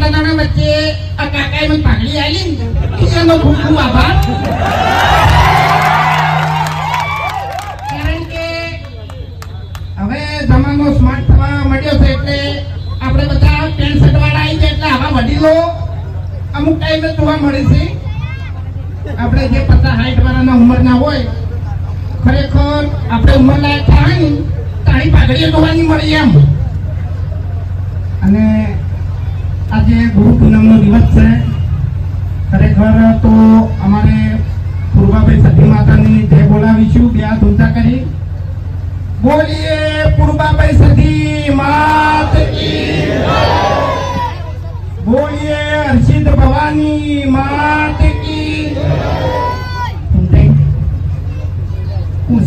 આટલા વચ્ચે આ કાકાએ મને પાઘડી આવી ને ખૂબ ખૂબ આભાર કારણ કે હવે જમાનો સ્માર્ટ થવા માંડ્યો છે એટલે આપણે બધા પેન્ટ વાળા આવી ગયા એટલે આવા વડીલો અમુક ટાઈમે જોવા મળે છે આપણે જે પચાસ હાઈટ વાળાના ઉંમરના હોય ખરેખર આપણે ઉંમર લાયક થાય ને તારી પાઘડીઓ જોવાની મળી એમ આજે ગુરુ દિવસ છે. ખરેખર તો અમારે પૂર્વાભાઈ સતી માતાની જય બોલાવીશું, બે હાથ કરી. બોલીએ પૂર્વાભાઈ સતી માત બોલીએ હર્ષિત ભવાની માત કી. હું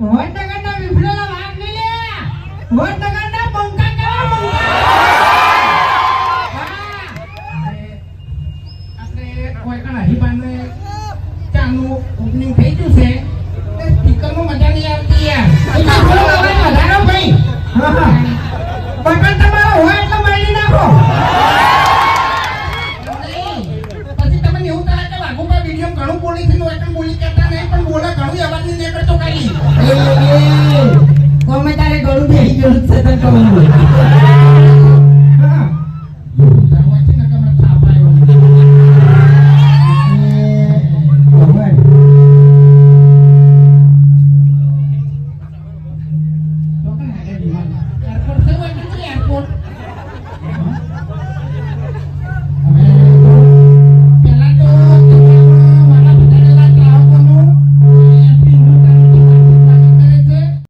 વડનગરના વિફળેલા મજા નહીં આવતી યાર. વધારો ભાઈ. બટન મારી નાખો. પછી તમે એવું થાય કે લાગુ પર ઘણું બોલી થયું એટલે બોલી કે બોला काढूया बातमी ते करतो काही